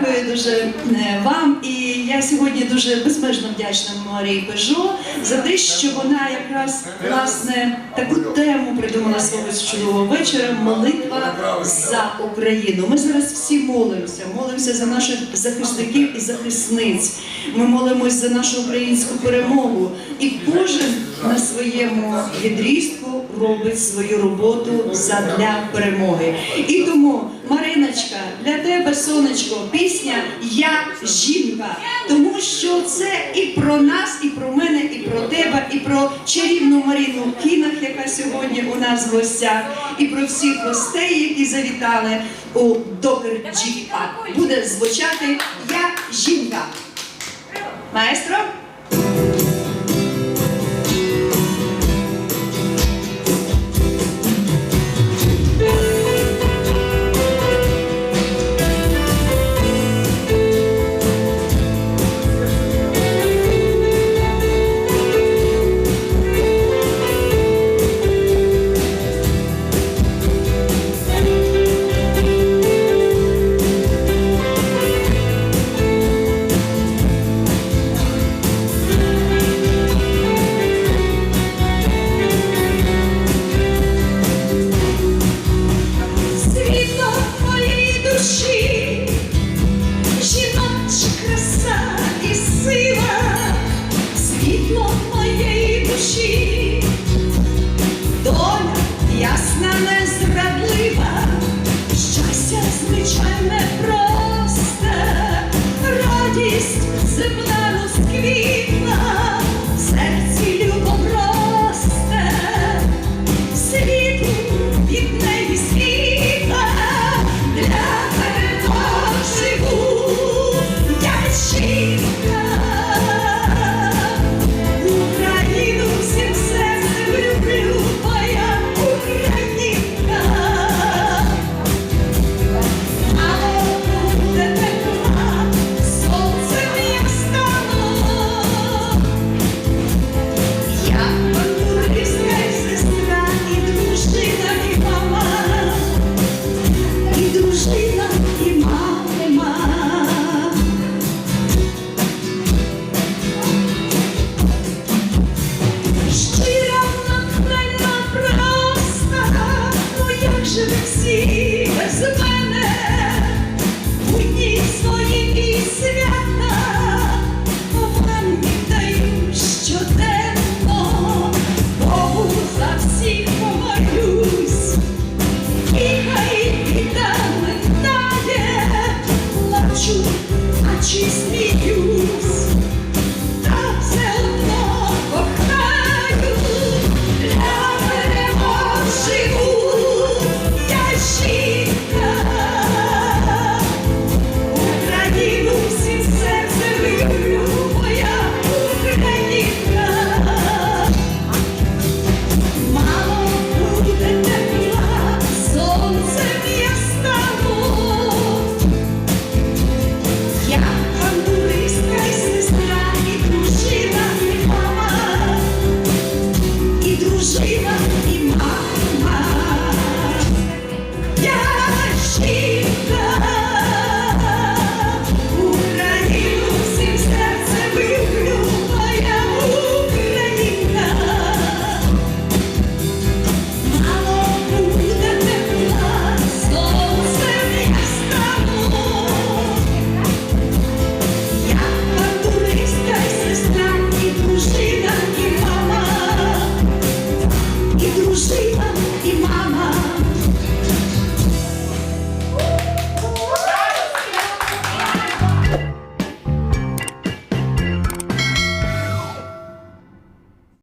Дякую дуже е, вам. І я сьогодні дуже безмежно вдячна Марії Пежо за те, що вона якраз власне таку тему придумала свого чудового вечора молитва за Україну. Ми зараз всі молимося, молимося за наших захисників і захисниць. Ми молимось за нашу українську перемогу. І кожен на своєму відрізку робить свою роботу задля перемоги. І тому, Мариночка, для тебе, сонечко, пісня Я жінка. Тому що це і про нас, і про мене, і про тебе, і про чарівну Марину Кінах, яка сьогодні у нас в гостях, і про всіх гостей, які завітали у Докер Джіпа. Буде звучати Я жінка. Маестро? Душі, доля ясна, незрадлива, щастя звичайне просте, радість земна розквітла, всі без